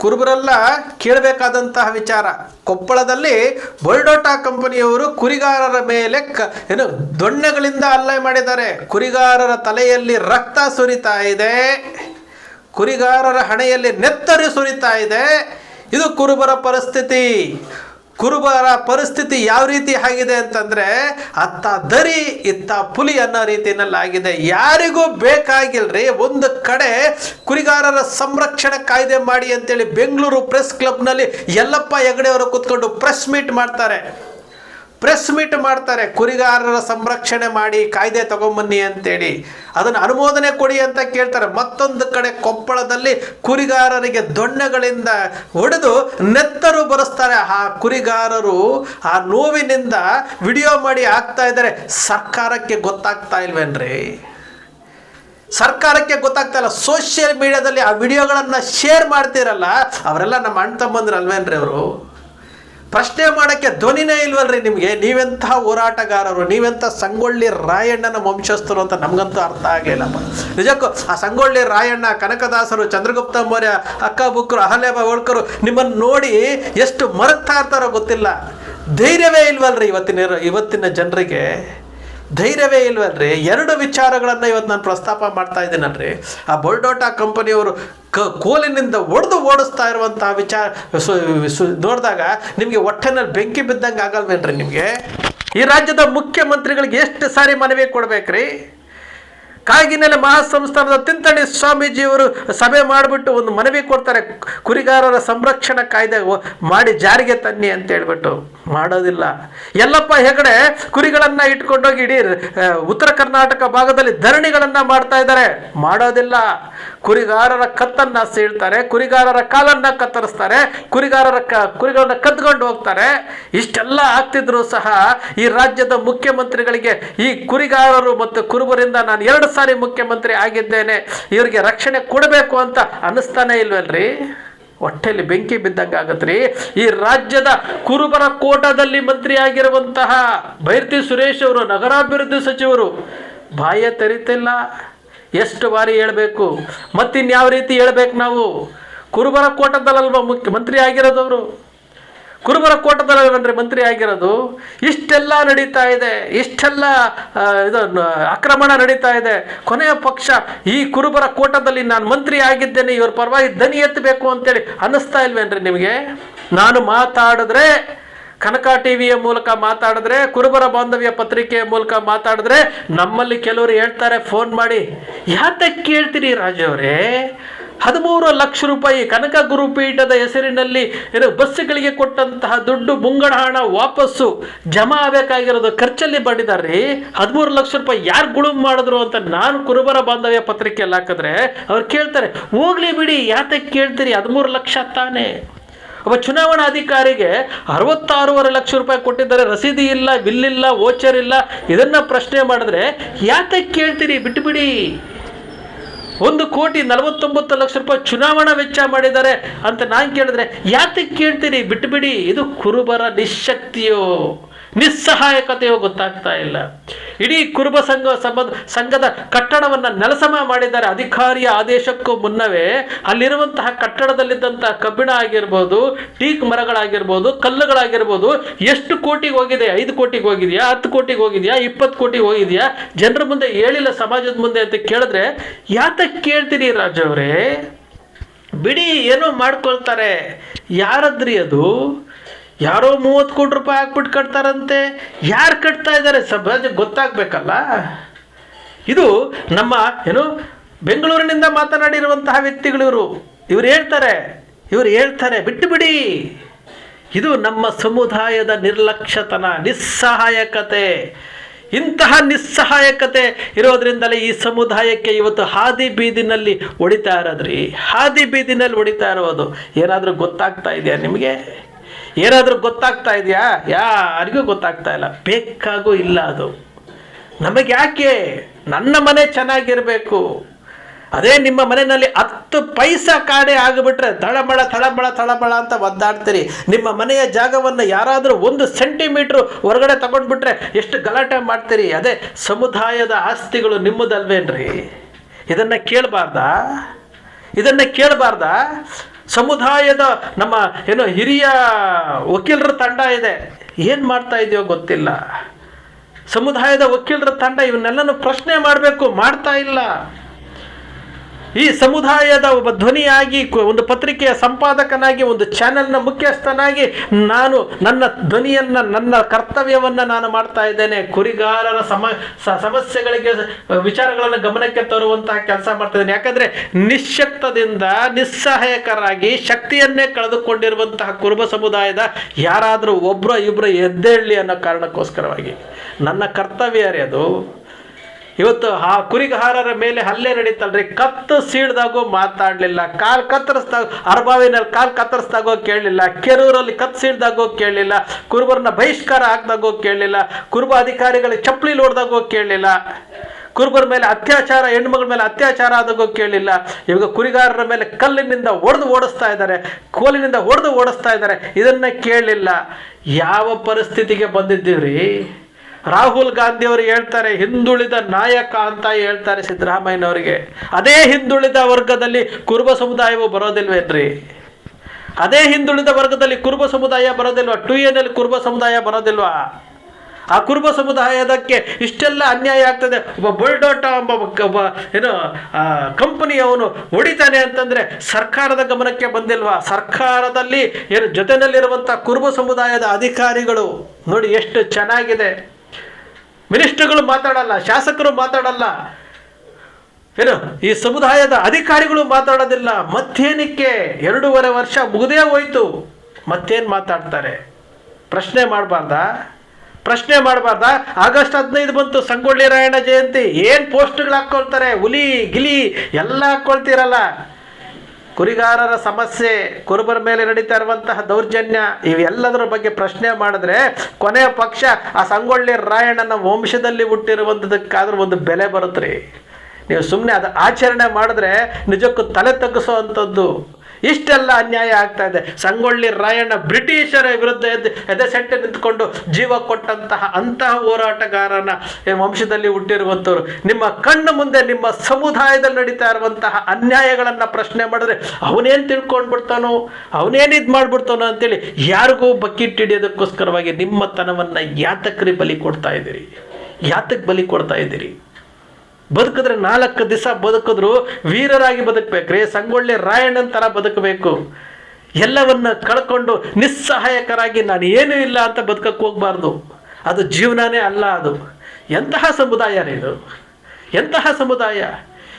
ಕುರುಬರೆಲ್ಲ ಕೇಳಬೇಕಾದಂತಹ ವಿಚಾರ. ಕೊಪ್ಪಳದಲ್ಲಿ ಬೊಲ್ಡೋಟಾ ಕಂಪನಿಯವರು ಕುರಿಗಾರರ ಮೇಲೆ ಕ, ಏನು, ದೊಣ್ಣೆಗಳಿಂದ ಹಲ್ಲೆ ಮಾಡಿದ್ದಾರೆ. ಕುರಿಗಾರರ ತಲೆಯಲ್ಲಿ ರಕ್ತ ಸುರಿತಾ ಇದೆ. ಕುರಿಗಾರರ ಹಣೆಯಲ್ಲಿ ನೆತ್ತರಿ ಸುರಿತಾ ಇದೆ. ಇದು ಕುರುಬರ ಪರಿಸ್ಥಿತಿ. ಕುರುಬರ ಪರಿಸ್ಥಿತಿ ಯಾವ ರೀತಿ ಆಗಿದೆ ಅಂತಂದ್ರೆ, ಅತ್ತ ದರಿ, ಇತ್ತ ಪುಲಿ ಅನ್ನೋ ರೀತಿಯಲ್ಲಿ ಆಗಿದೆ ಯಾರಿಗೂ ಬೇಕಾಗಿಲ್ರಿ, ಒಂದು ಕಡೆ ಕುರಿಗಾರರ ಸಂರಕ್ಷಣೆ ಕಾಯ್ದೆ ಮಾಡಿ ಅಂತೇಳಿ ಬೆಂಗಳೂರು ಪ್ರೆಸ್ ಕ್ಲಬ್ನಲ್ಲಿ ಯಲ್ಲಪ್ಪ ಹೆಗಡೆಯವರು ಕೂತ್ಕೊಂಡು ಪ್ರೆಸ್ ಮೀಟ್ ಮಾಡ್ತಾರೆ. ಪ್ರೆಸ್ ಮೀಟ್ ಮಾಡ್ತಾರೆ, ಕುರಿಗಾರರ ಸಂರಕ್ಷಣೆ ಮಾಡಿ, ಕಾಯ್ದೆ ತಗೊಂಬನ್ನಿ ಅಂತೇಳಿ. ಅದನ್ನು ಅನುಮೋದನೆ ಕೊಡಿ ಅಂತ ಕೇಳ್ತಾರೆ. ಮತ್ತೊಂದು ಕಡೆ ಕೊಪ್ಪಳದಲ್ಲಿ ಕುರಿಗಾರರಿಗೆ ದೊಣ್ಣೆಗಳಿಂದ ಹೊಡೆದು ನೆತ್ತರು ಬರೆಸ್ತಾರೆ. ಆ ಕುರಿಗಾರರು ಆ ನೋವಿನಿಂದ ವಿಡಿಯೋ ಮಾಡಿ ಹಾಕ್ತಾ ಇದ್ದಾರೆ. ಸರ್ಕಾರಕ್ಕೆ ಗೊತ್ತಾಗ್ತಾ ಇಲ್ವೇನ್ರಿ? ಸರ್ಕಾರಕ್ಕೆ ಗೊತ್ತಾಗ್ತಾ ಇಲ್ಲ. ಸೋಷಿಯಲ್ ಮೀಡಿಯಾದಲ್ಲಿ ಆ ವಿಡಿಯೋಗಳನ್ನು ಶೇರ್ ಮಾಡ್ತಿರಲ್ಲ, ಅವರೆಲ್ಲ ನಮ್ಮ ಅಣ್ಣ ತಮ್ಮಂದ್ರಲ್ವೇನ್ರಿ ಅವರು? ಪ್ರಶ್ನೆ ಮಾಡೋಕ್ಕೆ ಧ್ವನಿನೇ ಇಲ್ವಲ್ರಿ ನಿಮಗೆ? ನೀವೆಂಥ ಹೋರಾಟಗಾರರು, ನೀವೆಂಥ ಸಂಗೊಳ್ಳಿ ರಾಯಣ್ಣನ ವಂಶಸ್ಥರು ಅಂತ ನಮಗಂತೂ ಅರ್ಥ ಆಗಲಿಲ್ಲಪ್ಪ ನಿಜಕ್ಕೂ ಆ ಸಂಗೊಳ್ಳಿ ರಾಯಣ್ಣ, ಕನಕದಾಸರು, ಚಂದ್ರಗುಪ್ತ ಮೌರ್ಯ, ಅಕ್ಕ ಬುಕ್ಕರು ಅಹಲ್ಯಬ ಹೋಳ್ಕರು ನಿಮ್ಮನ್ನು ನೋಡಿ ಎಷ್ಟು ಮರುತ್ತಾ ಇರ್ತಾರೋ ಗೊತ್ತಿಲ್ಲ. ಧೈರ್ಯವೇ ಇಲ್ವಲ್ರಿ ಇವತ್ತಿನ ಇವತ್ತಿನ ಜನರಿಗೆ. ಧೈರ್ಯವೇ ಇಲ್ವಲ್ರಿ? ಎರಡು ವಿಚಾರಗಳನ್ನು ಇವತ್ತು ನಾನು ಪ್ರಸ್ತಾಪ ಮಾಡ್ತಾ ಇದ್ದೀನಲ್ರಿ. ಆ ಬೊಲ್ಡೋಟಾ ಕಂಪನಿಯವರು ಕ ಕೋಲಿನಿಂದ ಒಡೆದು ಓಡಿಸ್ತಾ ಇರುವಂಥ ವಿಚಾರ ಸು, ನೋಡಿದಾಗ ನಿಮಗೆ ಹೊಟ್ಟೆನಲ್ಲಿ ಬೆಂಕಿ ಬಿದ್ದಂಗೆ ಆಗಲ್ವೇನ್ರಿ ನಿಮಗೆ? ಈ ರಾಜ್ಯದ ಮುಖ್ಯಮಂತ್ರಿಗಳಿಗೆ ಎಷ್ಟು ಸಾರಿ ಮನವಿ ಕೊಡ್ಬೇಕ್ರಿ? ಕಾಗಿನೆಲೆ ಮಹಾಸಂಸ್ಥಾನದ ತಿಂತಣಿ ಸ್ವಾಮೀಜಿಯವರು ಸಭೆ ಮಾಡಿಬಿಟ್ಟು ಒಂದು ಮನವಿ ಕೊಡ್ತಾರೆ. ಕುರಿಗಾರರ ಸಂರಕ್ಷಣಾ ಕಾಯ್ದೆ ಮಾಡಿ ಜಾರಿಗೆ ತನ್ನಿ ಅಂತ ಹೇಳ್ಬಿಟ್ಟು. ಮಾಡೋದಿಲ್ಲ. ಎಲ್ಲಪ್ಪ, ಹೆಗಡೆ, ಕುರಿಗಳನ್ನು ಇಟ್ಕೊಂಡೋಗಿ ಇಡೀ ಉತ್ತರ ಕರ್ನಾಟಕ ಭಾಗದಲ್ಲಿ ಧರಣಿಗಳನ್ನು ಮಾಡ್ತಾ ಇದ್ದಾರೆ. ಮಾಡೋದಿಲ್ಲ. ಕುರಿಗಾರರ ಕತ್ತನ್ನ ಸೀಳ್ತಾರೆ, ಕುರಿಗಾರರ ಕಾಲನ್ನ ಕತ್ತರಿಸ್ತಾರೆ, ಕುರಿಗಾರರ ಕ, ಕುರಿಗಳನ್ನ ಕದ್ಕೊಂಡು ಹೋಗ್ತಾರೆ. ಇಷ್ಟೆಲ್ಲ ಆಗ್ತಿದ್ರು ಸಹ ಈ ರಾಜ್ಯದ ಮುಖ್ಯಮಂತ್ರಿಗಳಿಗೆ ಈ ಕುರಿಗಾರರು ಮತ್ತು ಕುರುಬರಿಂದ ನಾನು ಎರಡು ಸಾರಿ ಮುಖ್ಯಮಂತ್ರಿ ಆಗಿದ್ದೇನೆ, ಇವರಿಗೆ ರಕ್ಷಣೆ ಕೊಡಬೇಕು ಅಂತ ಅನ್ನಿಸ್ತಾನೆ ಇಲ್ವಲ್ರಿ ಹೊಟ್ಟೆಯಲ್ಲಿ ಬೆಂಕಿ ಬಿದ್ದಂಗೆ ಆಗತ್ರಿ. ಈ ರಾಜ್ಯದ ಕುರುಬರ ಕೋಟದಲ್ಲಿ ಮಂತ್ರಿ ಆಗಿರುವಂತಹ ಬೈರ್ತಿ ಸುರೇಶ್ ಅವರು, ನಗರಾಭಿವೃದ್ಧಿ ಸಚಿವರು, ಬಾಯ ತೆರಿತಿಲ್ಲ. ಎಷ್ಟು ಬಾರಿ ಹೇಳ್ಬೇಕು, ಮತ್ತಿನ್ಯಾವ ರೀತಿ ಹೇಳ್ಬೇಕು ನಾವು? ಕುರುಬರ ಕೋಟದಲ್ಲಲ್ವ ಮುಖ್ಯಮಂತ್ರಿ ಆಗಿರೋದವರು? ಕುರುಬರ ಕೋಟದಲ್ಲವನ್ರಿ ಮಂತ್ರಿ ಆಗಿರೋದು, ಇಷ್ಟೆಲ್ಲ ನಡೀತಾ ಇದೆ, ಇಷ್ಟೆಲ್ಲ ಇದು ಆಕ್ರಮಣ ನಡೀತಾ ಇದೆ. ಕೊನೆಯ ಪಕ್ಷ, ಈ ಕುರುಬರ ಕೋಟದಲ್ಲಿ ನಾನು ಮಂತ್ರಿ ಆಗಿದ್ದೇನೆ, ಇವ್ರ ಪರವಾಗಿ ದನಿ ಎತ್ತಬೇಕು ಅಂತೇಳಿ ಅನ್ನಿಸ್ತಾ ಇಲ್ವೇನ್ರಿ ನಿಮಗೆ? ನಾನು ಮಾತಾಡಿದ್ರೆ, ಕನಕ ಟಿವಿಯ ಮೂಲಕ ಮಾತಾಡಿದ್ರೆ, ಕುರುಬರ ಬಾಂಧವ್ಯ ಪತ್ರಿಕೆಯ ಮೂಲಕ ಮಾತಾಡಿದ್ರೆ ನಮ್ಮಲ್ಲಿ ಕೆಲವರು ಹೇಳ್ತಾರೆ, ಫೋನ್ ಮಾಡಿ. ಯಾತಕ್ಕೆ ಕೇಳ್ತೀರಿ ರಾಜವರೇ ಹದಿಮೂರು ಲಕ್ಷ ರೂಪಾಯಿ ಕನಕ ಗುರುಪೀಠದ ಹೆಸರಿನಲ್ಲಿ ಏನು ಬಸ್ಸುಗಳಿಗೆ ಕೊಟ್ಟಂತಹ ದುಡ್ಡು ಮುಂಗಡ ಹಣ ವಾಪಸ್ಸು ಜಮಾ ಆಗಬೇಕಾಗಿರೋದು ಖರ್ಚಲ್ಲಿ ಮಾಡಿದಾರ್ರಿ ಹದಿಮೂರು ಲಕ್ಷ ರೂಪಾಯಿ ಯಾರು ಗುಳುಮ್ ಮಾಡಿದ್ರು ಅಂತ ನಾನು ಕುರುಬರ ಬಾಂಧವ್ಯ ಪತ್ರಿಕೆಯಲ್ಲಿ ಹಾಕಿದ್ರೆ ಅವ್ರು ಕೇಳ್ತಾರೆ, ಹೋಗ್ಲಿ ಬಿಡಿ, ಯಾತಕ್ಕೆ ಕೇಳ್ತೀರಿ? ಹದಿಮೂರು ಲಕ್ಷ ತಾನೇ. ಒಬ್ಬ ಚುನಾವಣಾ ಅಧಿಕಾರಿಗೆ ಅರವತ್ತಾರೂವರೆ ಲಕ್ಷ ರೂಪಾಯಿ ಕೊಟ್ಟಿದ್ದಾರೆ, ರಸೀದಿ ಇಲ್ಲ, ಬಿಲ್ ಇಲ್ಲ, ವೋಚರ್ ಇಲ್ಲ, ಇದನ್ನ ಪ್ರಶ್ನೆ ಮಾಡಿದ್ರೆ ಯಾತಕ್ಕೆ ಕೇಳ್ತೀರಿ? ಬಿಟ್ಟುಬಿಡಿ ಒಂದು ಕೋಟಿ ನಲವತ್ತೊಂಬತ್ತು ಲಕ್ಷ ರೂಪಾಯಿ ಚುನಾವಣಾ ವೆಚ್ಚ ಮಾಡಿದ್ದಾರೆ ಅಂತ ನಾನು ಕೇಳಿದ್ರೆ ಯಾತಕ್ಕೆ ಕೇಳ್ತೀರಿ? ಬಿಟ್ಟುಬಿಡಿ ಇದು ಕುರುಬರ ನಿಶಕ್ತಿಯೋ. ನಿಸ್ಸಹಾಯಕತೆಯೋ ಗೊತ್ತಾಗ್ತಾ ಇಲ್ಲ. ಇಡೀ ಕುರುಬ ಸಂಘ ಸಂಬಂಧ ಸಂಘದ ಕಟ್ಟಡವನ್ನು ನೆಲಸಮ ಮಾಡಿದ್ದಾರೆ. ಅಧಿಕಾರಿಯ ಆದೇಶಕ್ಕೂ ಮುನ್ನವೇ ಅಲ್ಲಿರುವಂತಹ ಕಟ್ಟಡದಲ್ಲಿದ್ದಂತಹ ಕಬ್ಬಿಣ ಆಗಿರ್ಬೋದು, ಟೀಕ್ ಮರಗಳಾಗಿರ್ಬೋದು, ಕಲ್ಲುಗಳಾಗಿರ್ಬೋದು, ಎಷ್ಟು ಕೋಟಿಗೆ ಹೋಗಿದೆ? ಐದು ಕೋಟಿಗೆ ಹೋಗಿದೆಯಾ? ಹತ್ತು ಕೋಟಿಗೆ ಹೋಗಿದೆಯಾ? ಇಪ್ಪತ್ತು ಕೋಟಿಗೆ ಹೋಗಿದೆಯಾ? ಜನರ ಮುಂದೆ ಹೇಳಿಲ್ಲ, ಸಮಾಜದ ಮುಂದೆ ಅಂತ ಕೇಳಿದ್ರೆ ಯಾತಕ್ಕೆ ಕೇಳ್ತೀರಿ ರಾಜವ್ರೆ ಬಿಡಿ ಏನೋ ಮಾಡ್ಕೊಳ್ತಾರೆ. ಯಾರದ್ರಿ ಅದು? ಯಾರೋ ಮೂವತ್ತು ಕೋಟಿ ರೂಪಾಯಿ ಹಾಕ್ಬಿಟ್ಟು ಕಟ್ತಾರಂತೆ. ಯಾರು ಕಟ್ತಾ ಇದ್ದಾರೆ? ಸಮಾಜ ಗೊತ್ತಾಗ್ಬೇಕಲ್ಲ? ಇದು ನಮ್ಮ, ಏನು, ಬೆಂಗಳೂರಿನಿಂದ ಮಾತನಾಡಿರುವಂತಹ ವ್ಯಕ್ತಿಗಳಿವರು ಇವ್ರು. ಹೇಳ್ತಾರೆ ಇವ್ರು ಹೇಳ್ತಾರೆ, ಬಿಟ್ಟು ಬಿಡಿ. ಇದು ನಮ್ಮ ಸಮುದಾಯದ ನಿರ್ಲಕ್ಷ್ಯತನ, ನಿಸ್ಸಹಾಯಕತೆ. ಇಂತಹ ನಿಸ್ಸಹಾಯಕತೆ ಇರೋದ್ರಿಂದಲೇ ಈ ಸಮುದಾಯಕ್ಕೆ ಇವತ್ತು ಹಾದಿ ಬೀದಿನಲ್ಲಿ ಹೊಡಿತಾ ಇರೋದ್ರಿ. ಹಾದಿ ಬೀದಿನಲ್ಲಿ ಹೊಡಿತಾ ಇರೋದು. ಏನಾದರೂ ಗೊತ್ತಾಗ್ತಾ ಇದೆಯಾ ನಿಮಗೆ? ಏನಾದರೂ ಗೊತ್ತಾಗ್ತಾ ಇದೆಯಾ? ಯಾರಿಗೂ ಗೊತ್ತಾಗ್ತಾ ಇಲ್ಲ. ಬೇಕಾಗೂ ಇಲ್ಲ ಅದು. ನಮಗೆ ಯಾಕೆ ನನ್ನ ಮನೆ ಚೆನ್ನಾಗಿರಬೇಕು. ಅದೇ ನಿಮ್ಮ ಮನೆಯಲ್ಲಿ ಹತ್ತು ಪೈಸಾ ಕಾಡೆ ಆಗಿಬಿಟ್ರೆ ತಳಮಳ ತಳಮಳ ತಳಮಳ ಅಂತ ಒದ್ದಾಡ್ತೀರಿ. ನಿಮ್ಮ ಮನೆಯ ಜಾಗವನ್ನು ಯಾರಾದರೂ ಒಂದು ಸೆಂಟಿಮೀಟ್ರ್ ಹೊರಗಡೆ ತಗೊಂಡ್ಬಿಟ್ರೆ ಎಷ್ಟು ಗಲಾಟೆ ಮಾಡ್ತೀರಿ? ಅದೇ ಸಮುದಾಯದ ಆಸ್ತಿಗಳು ನಿಮ್ಮದಲ್ವೇನ್ರಿ? ಇದನ್ನು ಕೇಳಬಾರ್ದಾ? ಇದನ್ನು ಕೇಳಬಾರ್ದಾ? ಸಮುದಾಯದ ನಮ್ಮ ಏನು ಹಿರಿಯ ವಕೀಲರ ತಂಡ ಇದೆ. ಏನು ಮಾಡ್ತಾ ಇದೆಯೋ ಗೊತ್ತಿಲ್ಲ. ಸಮುದಾಯದ ವಕೀಲರ ತಂಡ ಇವನ್ನೆಲ್ಲನೂ ಪ್ರಶ್ನೆ ಮಾಡಬೇಕು, ಮಾಡ್ತಾ ಇಲ್ಲ. ಈ ಸಮುದಾಯದ ಒಬ್ಬ ಧ್ವನಿಯಾಗಿ ಒಂದು ಪತ್ರಿಕೆಯ ಸಂಪಾದಕನಾಗಿ, ಒಂದು ಚಾನೆಲ್ನ ಮುಖ್ಯಸ್ಥನಾಗಿ ನಾನು ನನ್ನ ಧ್ವನಿಯನ್ನು, ನನ್ನ ಕರ್ತವ್ಯವನ್ನು ನಾನು ಮಾಡ್ತಾ ಇದ್ದೇನೆ. ಕುರಿಗಾರರ ಸಮ ಸಮಸ್ಯೆಗಳಿಗೆ ವಿಚಾರಗಳನ್ನು ಗಮನಕ್ಕೆ ತರುವಂತಹ ಕೆಲಸ ಮಾಡ್ತಾ ಇದ್ದೇನೆ. ಯಾಕಂದರೆ ನಿಶ್ಶಕ್ತದಿಂದ ನಿಸ್ಸಹಾಯಕರಾಗಿ, ಶಕ್ತಿಯನ್ನೇ ಕಳೆದುಕೊಂಡಿರುವಂತಹ ಕುರುಬ ಸಮುದಾಯದ ಯಾರಾದರೂ ಒಬ್ಬರು ಇಬ್ಬರು ಎದ್ದೇಳಲಿ ಅನ್ನೋ ಕಾರಣಕ್ಕೋಸ್ಕರವಾಗಿ ನನ್ನ ಕರ್ತವ್ಯ ಅದು? ಇವತ್ತು ಆ ಕುರಿಗಾರರ ಮೇಲೆ ಹಲ್ಲೆ ನಡೀತಲ್ರಿ. ಕತ್ತು ಸೀಳ್ದಾಗೂ ಮಾತಾಡಲಿಲ್ಲ. ಕಾಲು ಕತ್ತರಿಸ್ದಾಗ ಅರ್ಬಾವಿನಲ್ಲಿ ಕಾಲು ಕತ್ತರಿಸ್ದಾಗೋ ಕೇಳಲಿಲ್ಲ. ಕೆರೂರಲ್ಲಿ ಕತ್ತು ಸೀಳ್ದಾಗೋ ಕೇಳಲಿಲ್ಲ. ಕುರುಬರನ್ನ ಬಹಿಷ್ಕಾರ ಹಾಕ್ದಾಗೋ ಕೇಳಲಿಲ್ಲ. ಕುರುಬ ಅಧಿಕಾರಿಗಳಿಗೆ ಚಪ್ಪಲಿ ನೋಡ್ದಾಗೋ ಕೇಳಲಿಲ್ಲ. ಕುರುಬರ ಮೇಲೆ ಅತ್ಯಾಚಾರ, ಹೆಣ್ಮಗಳ ಮೇಲೆ ಅತ್ಯಾಚಾರ ಆದಾಗೋ ಕೇಳಲಿಲ್ಲ. ಇವಾಗ ಕುರಿಗಾರರ ಮೇಲೆ ಕಲ್ಲಿನಿಂದ ಹೊಡೆದು ಓಡಿಸ್ತಾ ಇದ್ದಾರೆ. ಕೋಲಿನಿಂದ ಹೊಡೆದು ಓಡಿಸ್ತಾ ಇದ್ದಾರೆ. ಇದನ್ನ ಕೇಳಲಿಲ್ಲ. ಯಾವ ಪರಿಸ್ಥಿತಿಗೆ ಬಂದಿದ್ದೀವ್ರಿ? ರಾಹುಲ್ ಗಾಂಧಿ ಅವರು ಹೇಳ್ತಾರೆ, ಹಿಂದುಳಿದ ನಾಯಕ ಅಂತ ಹೇಳ್ತಾರೆ ಸಿದ್ದರಾಮಯ್ಯನವರಿಗೆ. ಅದೇ ಹಿಂದುಳಿದ ವರ್ಗದಲ್ಲಿ ಕುರುಬ ಸಮುದಾಯವು ಬರೋದಿಲ್ವೇನ್ರಿ? ಅದೇ ಹಿಂದುಳಿದ ವರ್ಗದಲ್ಲಿ ಕುರುಬ ಸಮುದಾಯ ಬರೋದಿಲ್ವಾ? ಟು ಎನಲ್ಲಿ ಕುರುಬ ಸಮುದಾಯ ಬರೋದಿಲ್ವಾ? ಆ ಕುರುಬ ಸಮುದಾಯದಕ್ಕೆ ಇಷ್ಟೆಲ್ಲ ಅನ್ಯಾಯ ಆಗ್ತದೆ. ಒಬ್ಬ ಬುಲ್ಡೋಟ ಎಂಬ ಒಬ್ಬ ಏನು ಕಂಪನಿಯವನು ಹೊಡಿತಾನೆ ಅಂತಂದ್ರೆ ಸರ್ಕಾರದ ಗಮನಕ್ಕೆ ಬಂದಿಲ್ವಾ? ಸರ್ಕಾರದಲ್ಲಿ ಏನು ಜೊತೆಯಲ್ಲಿರುವಂಥ ಕುರುಬ ಸಮುದಾಯದ ಅಧಿಕಾರಿಗಳು ನೋಡಿ ಎಷ್ಟು ಚೆನ್ನಾಗಿದೆ. ಮಿನಿಸ್ಟರ್ಗಳು ಮಾತಾಡಲ್ಲ, ಶಾಸಕರು ಮಾತಾಡಲ್ಲ. ಏನು, ಈ ಸಮುದಾಯದ ಅಧಿಕಾರಿಗಳು ಮಾತಾಡೋದಿಲ್ಲ. ಮತ್ತೇನಕ್ಕೆ? ಎರಡೂವರೆ ವರ್ಷ ಮುಗಿದೇ ಹೋಯ್ತು. ಮತ್ತೇನು ಮಾತಾಡ್ತಾರೆ? ಪ್ರಶ್ನೆ ಮಾಡಬಾರ್ದ? ಪ್ರಶ್ನೆ ಮಾಡಬಾರ್ದ? ಆಗಸ್ಟ್ ಹದಿನೈದು ಬಂತು ಸಂಗೊಳ್ಳಿ ರಾಯಣ್ಣ ಜಯಂತಿ. ಏನು ಪೋಸ್ಟ್ಗಳು ಹಾಕ್ಕೊಳ್ತಾರೆ? ಹುಲಿ, ಗಿಲಿ, ಎಲ್ಲ ಹಾಕ್ಕೊಳ್ತೀರಲ್ಲ. ಕುರಿಗಾರರ ಸಮಸ್ಯೆ, ಕುರುಬರ ಮೇಲೆ ನಡೀತಾ ಇರುವಂತಹ ದೌರ್ಜನ್ಯ ಇವೆಲ್ಲದರ ಬಗ್ಗೆ ಪ್ರಶ್ನೆ ಮಾಡಿದ್ರೆ ಕೊನೆಯ ಪಕ್ಷ ಆ ಸಂಗೊಳ್ಳಿ ರಾಯಣ್ಣನ ವಂಶದಲ್ಲಿ ಹುಟ್ಟಿರುವಂಥದಕ್ಕಾದ್ರೂ ಒಂದು ಬೆಲೆ ಬರುತ್ತೆ ನೀವು ಸುಮ್ಮನೆ ಅದು ಆಚರಣೆ ಮಾಡಿದ್ರೆ ನಿಜಕ್ಕೂ ತಲೆ ತಗ್ಗಿಸೋ ಅಂಥದ್ದು ಇಷ್ಟೆಲ್ಲ ಅನ್ಯಾಯ ಆಗ್ತಾ ಇದೆ. ಸಂಗೊಳ್ಳಿ ರಾಯಣ್ಣ ಬ್ರಿಟಿಷರ ವಿರುದ್ಧ ಎದ್ದು ಎದೆಸೆಟ್ಟೆ ನಿಂತ್ಕೊಂಡು ಜೀವ ಕೊಟ್ಟಂತಹ ಅಂತಹ ಹೋರಾಟಗಾರನ ವಂಶದಲ್ಲಿ ಹುಟ್ಟಿರುವಂಥವ್ರು. ನಿಮ್ಮ ಕಣ್ಣು ಮುಂದೆ ನಿಮ್ಮ ಸಮುದಾಯದಲ್ಲಿ ನಡೀತಾ ಇರುವಂತಹ ಅನ್ಯಾಯಗಳನ್ನು ಪ್ರಶ್ನೆ ಮಾಡಿದ್ರೆ ಅವನೇನು ತಿಳ್ಕೊಂಡು ಬಿಡ್ತಾನೋ ಅವನೇನು ಇದು ಮಾಡ್ಬಿಡ್ತಾನೋ ಅಂತೇಳಿ ಯಾರಿಗೂ ಬಕೆಟ್ ಹಿಡಿಯೋದಕ್ಕೋಸ್ಕರವಾಗಿ ನಿಮ್ಮ ತನವನ್ನು ಯಾತಕ್ರಿ ಬಲಿ ಕೊಡ್ತಾ ಇದ್ದೀರಿ? ಯಾತಕ್ಕೆ ಬಲಿ ಕೊಡ್ತಾ ಇದ್ದೀರಿ? ಬದುಕಿದ್ರೆ ನಾಲ್ಕು ದಿವಸ ಬದುಕಿದ್ರು ವೀರರಾಗಿ ಬದುಕಬೇಕ್ರಿ, ಸಂಗೊಳ್ಳಿ ರಾಯಣ್ಣನ ಥರ ಬದುಕಬೇಕು. ಎಲ್ಲವನ್ನ ಕಳ್ಕೊಂಡು ನಿಸ್ಸಹಾಯಕರಾಗಿ ನಾನು ಏನೂ ಇಲ್ಲ ಅಂತ ಬದುಕಕ್ಕೆ ಹೋಗಬಾರ್ದು. ಅದು ಜೀವನನೇ ಅಲ್ಲ ಅದು. ಎಂತಹ ಸಮುದಾಯ ಇದು? ಎಂತಹ ಸಮುದಾಯ?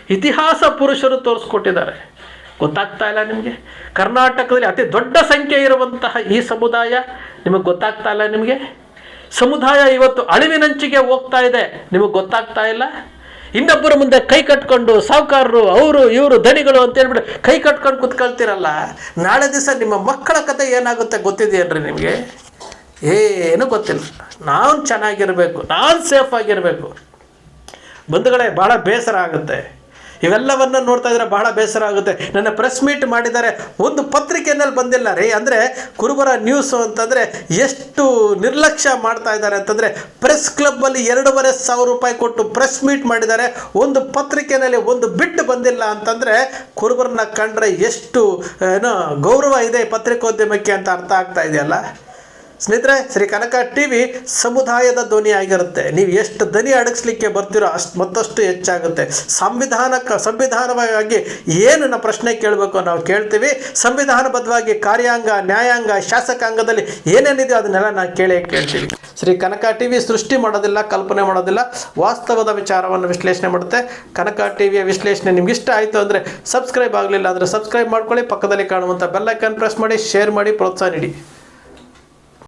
ಇತಿಹಾಸ ಪುರುಷರು ತೋರಿಸ್ಕೊಟ್ಟಿದ್ದಾರೆ. ಗೊತ್ತಾಗ್ತಾ ಇಲ್ಲ ನಿಮಗೆ? ಕರ್ನಾಟಕದಲ್ಲಿ ಅತಿ ದೊಡ್ಡ ಸಂಖ್ಯೆ ಇರುವಂತಹ ಈ ಸಮುದಾಯ ನಿಮಗೆ ಗೊತ್ತಾಗ್ತಾ ಇಲ್ಲ ನಿಮಗೆ? ಸಮುದಾಯ ಇವತ್ತು ಅಳಿವಿನಂಚಿಗೆ ಹೋಗ್ತಾ ಇದೆ. ನಿಮಗೆ ಗೊತ್ತಾಗ್ತಾ ಇಲ್ಲ? ಇನ್ನೊಬ್ಬರ ಮುಂದೆ ಕೈ ಕಟ್ಕೊಂಡು ಸಾಹುಕಾರರು ಅವರು, ಇವರು, ಧನಿಗಳು ಅಂತ ಹೇಳ್ಬಿಟ್ಟು ಕೈ ಕಟ್ಕೊಂಡು ಕುತ್ಕೊಳ್ತೀರಲ್ಲ, ನಾಳೆ ದಿವಸ ನಿಮ್ಮ ಮಕ್ಕಳ ಕತೆ ಏನಾಗುತ್ತೆ ಗೊತ್ತಿದೆಯೇನ್ರಿ ನಿಮಗೆ? ಏನು ಗೊತ್ತಿಲ್ಲ. ನಾನು ಚೆನ್ನಾಗಿರಬೇಕು, ನಾನು ಸೇಫ್ ಆಗಿರಬೇಕು. ಬಂಧುಗಳೇ ಭಾಳ ಬೇಸರ ಆಗುತ್ತೆ. ಇವೆಲ್ಲವನ್ನ ನೋಡ್ತಾ ಇದ್ರೆ ಬಹಳ ಬೇಸರ ಆಗುತ್ತೆ. ನನ್ನ ಪ್ರೆಸ್ ಮೀಟ್ ಮಾಡಿದ್ದಾರೆ. ಒಂದು ಪತ್ರಿಕೆನಲ್ಲಿ ಬಂದಿಲ್ಲ ರೀ. ಅಂದರೆ ಕುರುಬರ ನ್ಯೂಸು ಅಂತಂದರೆ ಎಷ್ಟು ನಿರ್ಲಕ್ಷ್ಯ ಮಾಡ್ತಾ ಇದ್ದಾರೆ ಅಂತಂದರೆ ಪ್ರೆಸ್ ಕ್ಲಬ್ಬಲ್ಲಿ ಎರಡೂವರೆ ಸಾವಿರ ರೂಪಾಯಿ ಕೊಟ್ಟು ಪ್ರೆಸ್ ಮೀಟ್ ಮಾಡಿದ್ದಾರೆ. ಒಂದು ಪತ್ರಿಕೆನಲ್ಲಿ ಒಂದು ಬಿಟ್ಟು ಬಂದಿಲ್ಲ ಅಂತಂದರೆ ಕುರುಬರನ್ನ ಕಂಡ್ರೆ ಎಷ್ಟು, ಏನೋ ಗೌರವ ಇದೆ ಪತ್ರಿಕೋದ್ಯಮಕ್ಕೆ ಅಂತ ಅರ್ಥ ಆಗ್ತಾ ಇದೆಯಲ್ಲ? ಸ್ನೇಹಿತರೆ, ಶ್ರೀ ಕನಕ ಟಿ ವಿ ಸಮುದಾಯದ ಧ್ವನಿ ಆಗಿರುತ್ತೆ. ನೀವು ಎಷ್ಟು ಧ್ವನಿ ಅಡಗಿಸ್ಲಿಕ್ಕೆ ಬರ್ತೀರೋ ಅಷ್ಟು ಮತ್ತಷ್ಟು ಹೆಚ್ಚಾಗುತ್ತೆ. ಸಂವಿಧಾನಕ್ಕೆ ಸಂವಿಧಾನವಾಗಿ ಏನು ಪ್ರಶ್ನೆ ಕೇಳಬೇಕು ನಾವು ಕೇಳ್ತೀವಿ. ಸಂವಿಧಾನಬದ್ಧವಾಗಿ ಕಾರ್ಯಾಂಗ, ನ್ಯಾಯಾಂಗ, ಶಾಸಕಾಂಗದಲ್ಲಿ ಏನೇನಿದೆಯೋ ಅದನ್ನೆಲ್ಲ ನಾವು ಕೇಳೇ ಕೇಳ್ತೀವಿ. ಶ್ರೀ ಕನಕ ಟಿ ವಿ ಸೃಷ್ಟಿ ಮಾಡೋದಿಲ್ಲ, ಕಲ್ಪನೆ ಮಾಡೋದಿಲ್ಲ, ವಾಸ್ತವದ ವಿಚಾರವನ್ನು ವಿಶ್ಲೇಷಣೆ ಮಾಡುತ್ತೆ. ಕನಕ ಟಿ ವಿಯ ವಿಶ್ಲೇಷಣೆ ನಿಮ್ಗೆ ಇಷ್ಟ ಆಯಿತು ಅಂದರೆ ಸಬ್ಸ್ಕ್ರೈಬ್ ಆಗಲಿಲ್ಲ ಅಂದರೆ ಸಬ್ಸ್ಕ್ರೈಬ್ ಮಾಡ್ಕೊಳ್ಳಿ, ಪಕ್ಕದಲ್ಲಿ ಕಾಣುವಂಥ ಬೆಲ್ಲೈಕನ್ ಪ್ರೆಸ್ ಮಾಡಿ, ಶೇರ್ ಮಾಡಿ, ಪ್ರೋತ್ಸಾಹ ನೀಡಿ.